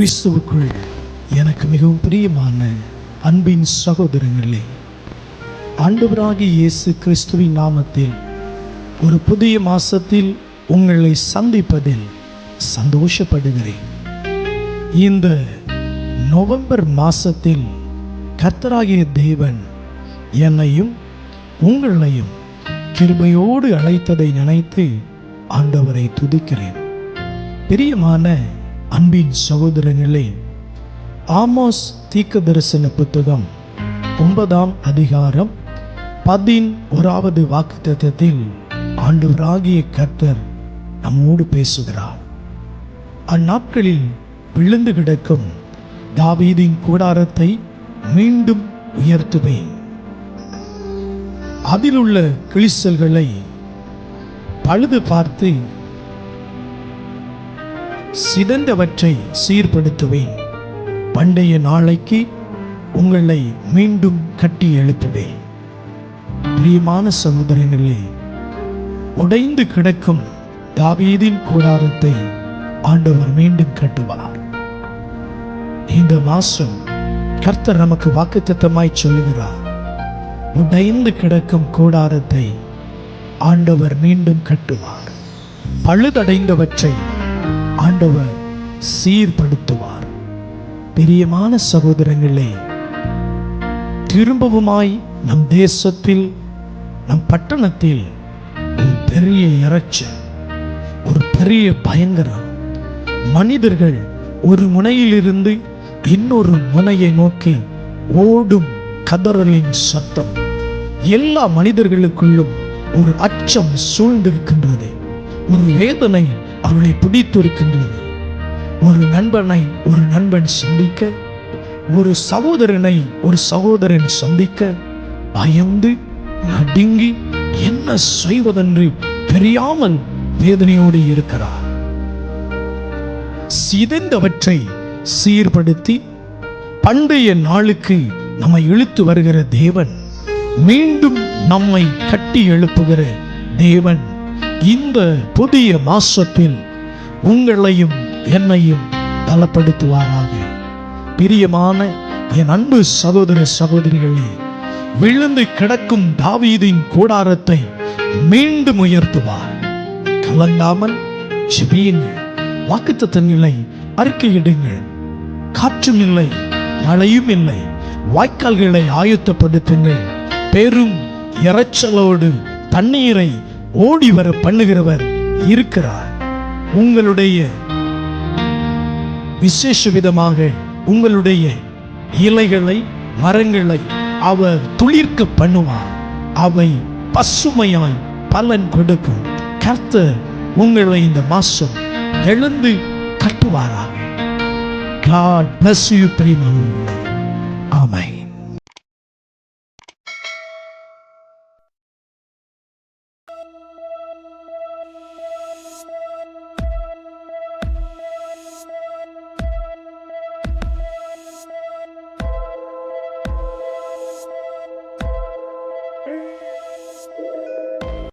கிறிஸ்துவுக்குள் எனக்கு மிகவும் பிரியமான அன்பின் சகோதரங்களே ஆண்டவராகி இயேசு கிறிஸ்துவின் நாமத்தில் ஒரு புதிய மாசத்தில் உங்களை சந்திப்பதில் சந்தோஷப்படுகிறேன். இந்த நவம்பர் மாசத்தில் கர்த்தராகிய தேவன் என்னையும் உங்களையும் கிருபையோடு அழைத்ததை நினைத்து ஆண்டவரை துதிக்கிறேன். பிரியமான அன்பின் சகோதரர்களே ஆமோஸ் தீக்க தரிசன புத்தகம் ஒன்பதாம் அதிகாரம் பதின் ஓராவது தத்துவத்தில் ஆண்டவராகிய கர்த்தர் நம்மோடு பேசுகிறார். அந்நாட்களில் விழுந்து கிடக்கும் தாவீதின் கூடாரத்தை மீண்டும் உயர்த்துவேன். அதிலுள்ள கிழிசல்களை பழுது பார்த்து சிதந்தவற்றை சீர்படுத்துவேன். பண்டைய நாளைக்கு உங்களை மீண்டும் கட்டி எழுப்புவேன். பிரியமான சகோதரர்களே உடைந்து கிடக்கும் தாவீதின் கூடாரத்தை ஆண்டவர் மீண்டும் கட்டுவார். இந்த மாசம் கர்த்தர் நமக்கு வாக்குத்தத்தமாய் சொல்கிறார் உடைந்து கிடக்கும் கூடாரத்தை ஆண்டவர் மீண்டும் கட்டுவார். பழுதடைந்தவற்றை ஆண்டவர் சீர்படுத்துவார். பிரியமான சகோதரங்களே திரும்பவுமாய் நம் தேசத்தில் நம் பட்டணத்தில் ஒரு பெரிய இறைச்சல் ஒரு பெரிய பயங்கரம். மனிதர்கள் ஒரு முனையிலிருந்து இன்னொரு முனையை நோக்கி ஓடும் கதறலின் சத்தம். எல்லா மனிதர்களுக்குள்ளும் ஒரு அச்சம் சூழ்ந்திருக்கின்றது. ஒரு வேதனை அவளை பிடித்திருக்கின்றது ஒரு நண்பனை ஒரு நண்பன் சந்திக்க ஒரு சகோதரனை ஒரு சகோதரன் சந்திக்க பயந்து நடுங்கி என்ன செய்வதென்று தெரியாமல் வேதனையோடு இருக்கிறார். சிதைந்தவற்றை சீர்படுத்தி பண்டைய நாளுக்கு நம்மை இழுத்து வருகிற தேவன் மீண்டும் நம்மை கட்டி எழுப்புகிற தேவன். இந்த புதிய மாசத்தில் உங்களையும் என்னையும் பலப்படுத்துவாராக. பிரியமான என் அன்பு சகோதர சகோதரிகளே விழுந்து கிடக்கும் தாவீதின் கூடாரத்தை மீண்டும் உயர்த்துவார். கலங்காமல் செபியுங்கள் வாக்குத்தத்தங்களை அறிக்கையிடுங்கள். காற்றும் இல்லை மழையும் இல்லை. வாய்க்கால்களை ஆயத்தப்படுத்துங்கள். பெரும் இறைச்சலோடு தண்ணீரை ஓடி வர பண்ணுகிறவர் இருக்கிறார். உங்களுடைய விசேஷ விதமாக உங்களுடைய இலைகளை மரங்களை அவர் துளிர்க்க பண்ணுவார். அவை பசுமையாய் பலன் கொடுக்கும். கர்த்தர் உங்களை இந்த மாசம் எழுந்து கட்டுவாராக. God bless you பிரியமானவர்களே.